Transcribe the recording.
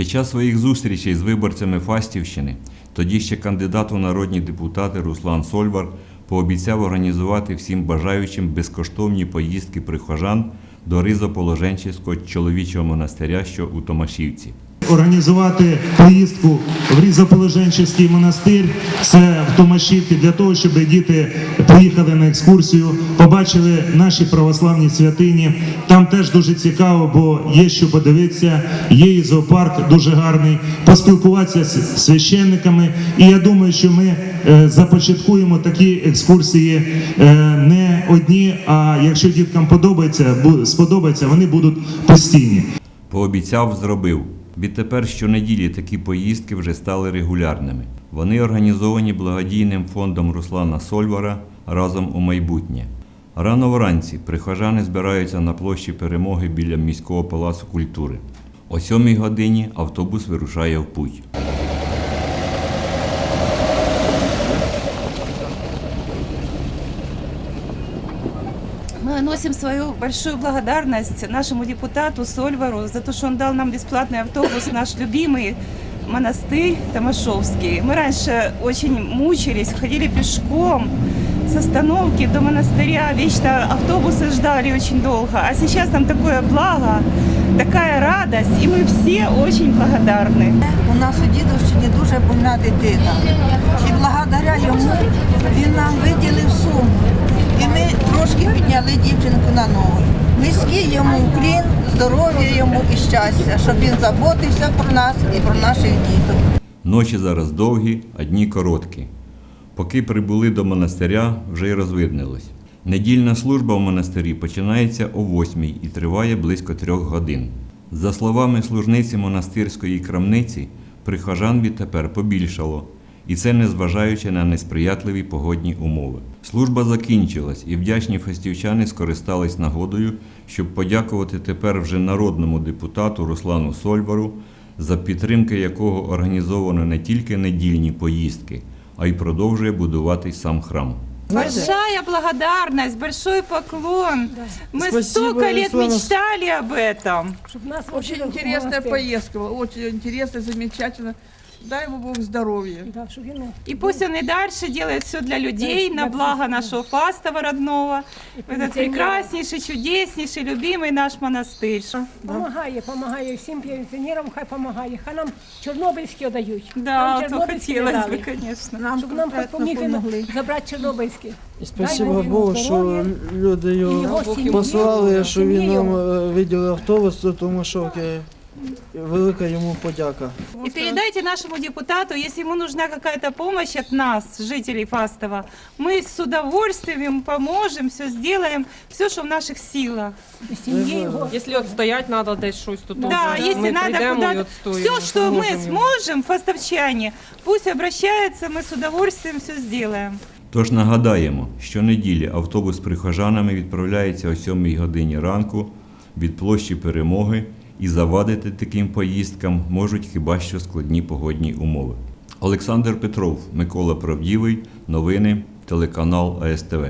Під час своїх зустрічей з виборцями Фастівщини тоді ще кандидат у народні депутати Руслан Сольвар пообіцяв організувати всім бажаючим безкоштовні поїздки прихожан до Ризоположенчівського чоловічого монастиря, що у Томашівці. Організувати поїздку в Різоположенчівський монастир. Це в Томашівці для того, щоб діти поїхали на екскурсію, побачили наші православні святині. Там теж дуже цікаво, бо є що подивитися. Є і зоопарк дуже гарний. Поспілкуватися з священниками. І я думаю, що ми е, започаткуємо такі екскурсії е, не одні. А якщо діткам подобається, сподобається, вони будуть постійні. Пообіцяв, зробив. Відтепер щонеділі такі поїздки вже стали регулярними. Вони організовані благодійним фондом Руслана Сольвара разом у майбутнє. Рано вранці прихожани збираються на площі перемоги біля міського палацу культури. О сьомій годині автобус вирушає в путь. Мы носим свою большую благодарность нашему депутату Сольвару за то, что он дал нам бесплатный автобус, наш любимый монастырь Томашовский. Мы раньше очень мучились, ходили пешком с остановки до монастыря, вечно автобусы ждали очень долго. А сейчас нам такое благо, такая радость, и мы все очень благодарны. У нас у дідовщині дуже больна дитина. І благодаря йому Йому уклін, здоров'я йому і щастя, щоб він заботився про нас і про наших діток. Ночі зараз довгі, а дні короткі. Поки прибули до монастиря, вже й розвиднилось. Недільна служба в монастирі починається о 8 і триває близько трьох годин. За словами служниці монастирської крамниці, прихожан відтепер побільшало, і це незважаючи на несприятливі погодні умови. Служба закінчилась, і вдячні фестівчани скористались нагодою, щоб подякувати тепер вже народному депутату Руслану Сольвару, за підтримки якого організовано не тільки недільні поїздки, а й продовжує будуватись сам храм. Большая благодарность, большой поклон. Мы Спасибо, столько лет Руслана. мечтали об этом. Чтобы нас Очень водили в интересная монастырь. поездка, очень интересная, замечательно. Дай ему Бог здоровья. Да, щоб він И пусть он и дальше делает все для людей, Да, на да, благо да. нашего Фастова родного. Этот пенсионерам. прекраснейший, чудеснейший, любимый наш монастырь. Помагає, помагає всім пенсіонерам, хай помагає. Хай нам чорнобильські дають. Да, Нам то чорнобильські хотелось дали. бы, конечно. Нам Щоб нам хоч конкретно помігли помогли. забрати чорнобильські. І Дай спасибо Бог йому Богу, що здоров'я. люди І його його сім'ї, послали, що він сім'ї нам його. е, виділив автобус, тому що окей, велика йому подяка. И передайте нашему депутату, если ему нужна какая-то помощь от нас, жителей Фастова, мы с удовольствием ему поможем, все сделаем, все, что в наших силах. І сім'ї його. Якщо відстоять треба десь щось, то Да, теж если ми надо прийдемо і куда-то, відстоїмо. все, что мы поможемо йому. сможем, фастовчане, пусть обращается, мы с удовольствием все сделаем. Тож нагадаємо, щонеділі автобус з прихожанами відправляється о 7 годині ранку від площі перемоги і завадити таким поїздкам можуть хіба що складні погодні умови. Олександр Петров, Микола Правдівий, новини, телеканал АСТВ.